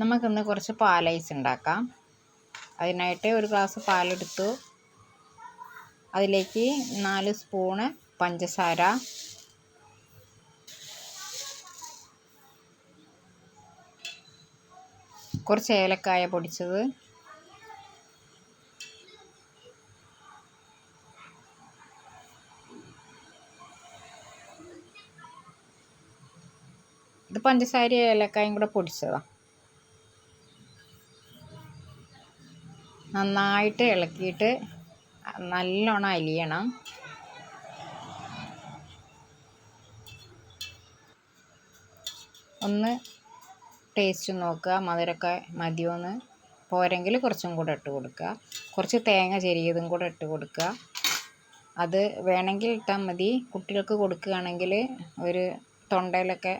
നമുക്കിന്ന് കുറച്ച് പാലൈസ് ഉണ്ടാക്കാം. അതിനായിട്ട് ഒരു ഗ്ലാസ് പാലെടുത്തു. അതിലേക്ക് നാല് സ്പൂണ് പഞ്ചസാര. കുറച്ച് ഏലക്കായ പൊടിച്ചത്. ഇത് പഞ്ചസാര ഏലക്കായും കൂടെ പൊടിച്ചതാണ് നന്നായിട്ട് ഇളക്കിയിട്ട് നല്ലോണം അലിയണം. ഒന്ന് ടേസ്റ്റ് നോക്കുക മധുരമൊക്കെ മതിയോന്ന്. പോരെങ്കിൽ കുറച്ചും കൂടെ ഇട്ട് കൊടുക്കുക. കുറച്ച് തേങ്ങ ചെരിയതും കൂടെ ഇട്ട് കൊടുക്കുക. അത് വേണമെങ്കിൽ ഇട്ടാൽ മതി. കുട്ടികൾക്ക് കൊടുക്കുകയാണെങ്കിൽ ഒരു തൊണ്ടയിലൊക്കെ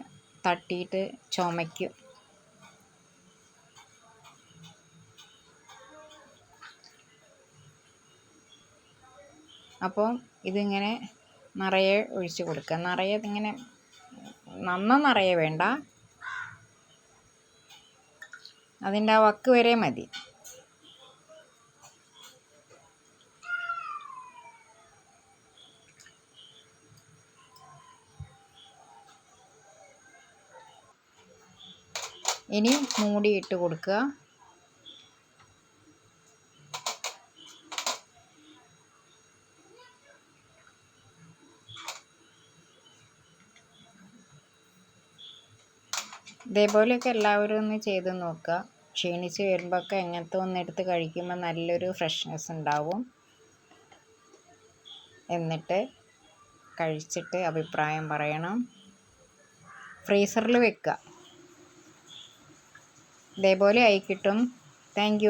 തട്ടിയിട്ട് ചുമയ്ക്കും. അപ്പോൾ ഇതിങ്ങനെ നിറയെ ഒഴിച്ച് കൊടുക്കുക. നിറയെ ഇങ്ങനെ നന്ന നിറയെ വേണ്ട. അതിന്റെ ആ വക്ക് വരെ മതി. ഇനി മൂടിയിട്ട് കൊടുക്കുക. ഇതേപോലെയൊക്കെ എല്ലാവരും ഒന്ന് ചെയ്ത് നോക്കുക. ക്ഷീണിച്ച് വരുമ്പോഴൊക്കെ എങ്ങനത്തെ ഒന്ന് എടുത്ത് കഴിക്കുമ്പോൾ നല്ലൊരു ഫ്രഷ്നെസ് ഉണ്ടാവും. എന്നിട്ട് കഴിച്ചിട്ട് അഭിപ്രായം പറയണം. ഫ്രീസറിൽ വെക്കുക. ഇതേപോലെ ആയി കിട്ടും. താങ്ക്